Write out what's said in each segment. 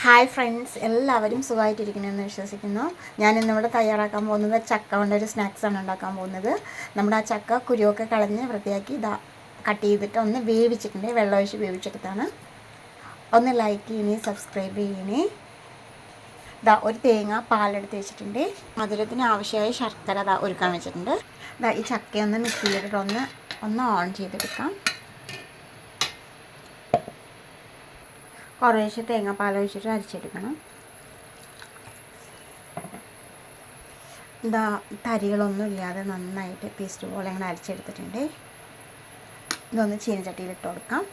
Hi friends എല്ലാവരും സുഖമായിട്ടിരിക്കണമെന്ന് വിശ്വസിക്കുന്നു. ഞാൻ ഇന്നിവിടെ തയ്യാറാക്കാൻ പോകുന്നത് ചക്ക കൊണ്ടൊരു സ്നാക്സാണ് ഉണ്ടാക്കാൻ പോകുന്നത്. നമ്മുടെ ആ ചക്ക കുരുവൊക്കെ കളഞ്ഞ് വൃത്തിയാക്കി ഇതാ കട്ട് ചെയ്തിട്ട് ഒന്ന് വേവിച്ചിട്ടുണ്ട്. വെള്ളം ഒഴിച്ച് വേവിച്ചെടുത്താണ്. ഒന്ന് ലൈക്ക് ചെയ്യണേ സബ്സ്ക്രൈബ് ചെയ്യണേ. ഇതാ ഒരു തേങ്ങ പാലെടുത്ത് വെച്ചിട്ടുണ്ട്. മധുരത്തിന് ആവശ്യമായ ശർക്കര ഒരുക്കാൻ വെച്ചിട്ടുണ്ട്. ഇതാ ഈ ചക്കയൊന്ന് മിക്സിയിലിട്ടിട്ട് ഒന്ന് ഒന്ന് ഓൺ ചെയ്തെടുക്കാം. കുറേശ്ശെ തേങ്ങാപ്പാൽ ഒഴിച്ചിട്ട് അരച്ചെടുക്കണം. ഇതാ തരികളൊന്നും ഇല്ലാതെ നന്നായിട്ട് പേസ്റ്റ് പോലെ അങ്ങനെ അരിച്ചെടുത്തിട്ടുണ്ട്. ഇതൊന്ന് ചീനച്ചട്ടിയിൽ ഇട്ട് കൊടുക്കാം.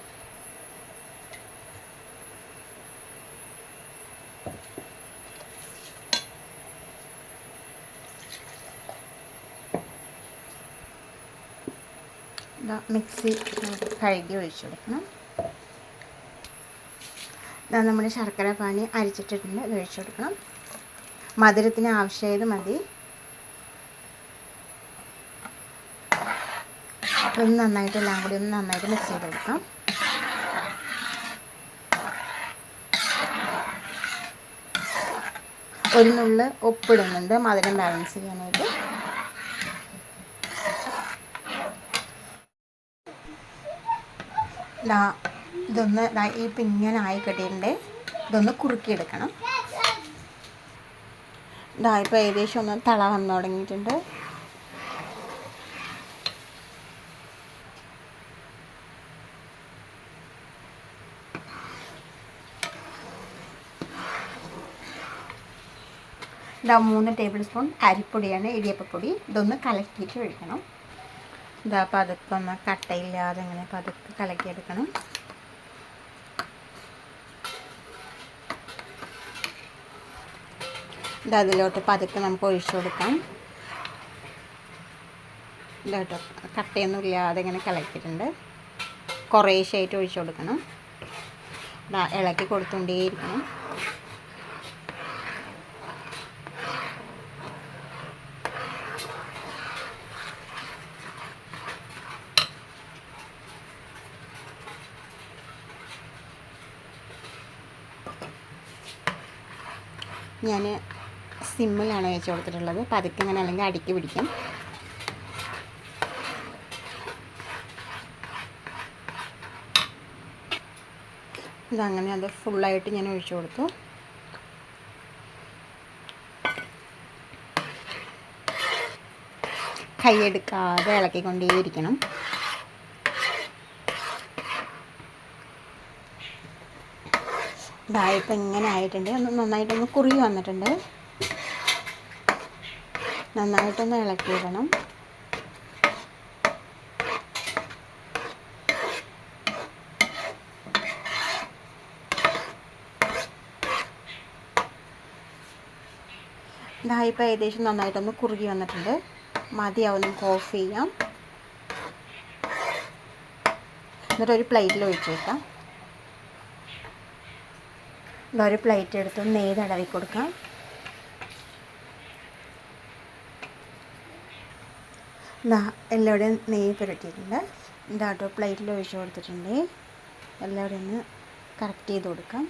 മിക്സി കഴുകി ഒഴിച്ചു കൊടുക്കണം നമ്മുടെ ശർക്കര പാനി അരിച്ചിട്ടിട്ടുണ്ട്. അത് ഒഴിച്ചു കൊടുക്കണം. മധുരത്തിന് ആവശ്യമായത് മതി. ഒന്ന് നന്നായിട്ട് എല്ലാം കൂടി ഒന്ന് നന്നായിട്ട് മിക്സ് ചെയ്ത് കൊടുക്കാം. ഒരു നുള്ള് ഉപ്പിടുന്നുണ്ട്. മധുരം ബാലൻസ് ചെയ്യാനായിട്ട്. ദാ ഇതൊന്ന് ഇപ്പം ഈ പിങ്ങനെ ആയി ഇതൊന്ന് കുറുക്കിയെടുക്കണം. ഇതാ ഇപ്പോൾ ഏകദേശം ഒന്ന് തള വന്നു തുടങ്ങിയിട്ടുണ്ട്. ഇതാ മൂന്ന് ടേബിൾ സ്പൂൺ അരിപ്പൊടിയാണ് ഇടിയപ്പപ്പൊടി. ഇതൊന്ന് കലക്കിയിട്ട് ഒഴിക്കണം. ഇതാ പതുക്കെ ഒന്ന് കട്ടയില്ലാതെ ഇങ്ങനെ പതുക്കെ കലക്കിയെടുക്കണം. ഇത് അതിലോട്ട് പതുക്കെ നമുക്ക് ഒഴിച്ചു കൊടുക്കാം. ഇതാട്ടോ കട്ടയൊന്നും ഇല്ലാതെ ഇങ്ങനെ കലക്കിയിട്ടുണ്ട്. കുറേശ്ശായിട്ട് ഒഴിച്ചു കൊടുക്കണം. ഇളക്കി കൊടുത്തുകൊണ്ടേയിരിക്കണം. ഞാൻ സിമ്മിലാണ് വെച്ച് കൊടുത്തിട്ടുള്ളത്. പതുക്കെ ഇങ്ങനെ അല്ലെങ്കിൽ അടുക്കി പിടിക്കും. ഇതങ്ങനെ അത് ഫുള്ളായിട്ട് ഞാൻ ഒഴിച്ചു കൊടുത്തു. കൈയെടുക്കാതെ ഇളക്കിക്കൊണ്ടേയിരിക്കണം. ഇതായപ്പോൾ ഇങ്ങനെ ആയിട്ടുണ്ട്. ഒന്ന് നന്നായിട്ടൊന്ന് കുറുകി വന്നിട്ടുണ്ട്. നന്നായിട്ടൊന്ന് ഇളക്കിയിടണം. ഇതായിപ്പോൾ ഏകദേശം നന്നായിട്ടൊന്ന് കുറുകി വന്നിട്ടുണ്ട്. മതിയാവും നമുക്ക് ഓഫ് ചെയ്യാം. എന്നിട്ട് ഒരു പ്ലേറ്റിൽ ഒഴിച്ചു വെക്കാം ഒരു പ്ലേറ്റ് എടുത്ത് നെയ്ത് കൊടുക്കാം. ഇതാ എല്ലാവരുടെയും നെയ്യ് പുരട്ടിയിട്ടുണ്ട്. എന്റെ ആട്ടോ പ്ലേറ്റിൽ ഒഴിച്ച് കൊടുത്തിട്ടുണ്ട്. എല്ലാവരും ഒന്ന് കറക്റ്റ് ചെയ്ത് കൊടുക്കാം.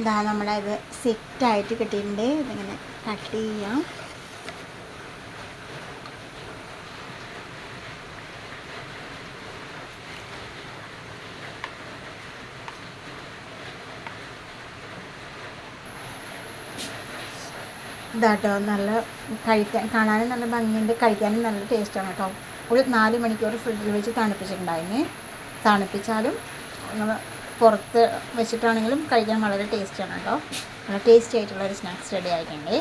ഇതാ നമ്മളത് സെറ്റായിട്ട് കിട്ടിയിട്ടുണ്ട്. ഇതിങ്ങനെ കട്ട് ചെയ്യാം. ഇതാട്ടോ നല്ല കഴിക്കാൻ കാണാനും നല്ല ഭംഗിയുണ്ട് കഴിക്കാനും നല്ല ടേസ്റ്റാണ് കേട്ടോ. ഒരു നാല് മണിക്കൂർ ഫ്രിഡ്ജിൽ വെച്ച് തണുപ്പിച്ചിട്ടുണ്ടായിരുന്നു തണുപ്പിച്ചാലും പുറത്ത് വെച്ചിട്ടാണെങ്കിലും കഴിക്കാൻ വളരെ ടേസ്റ്റാണ് കേട്ടോ. നല്ല ടേസ്റ്റി ആയിട്ടുള്ള ഒരു സ്നാക്സ് റെഡി ആയിട്ടുണ്ട്.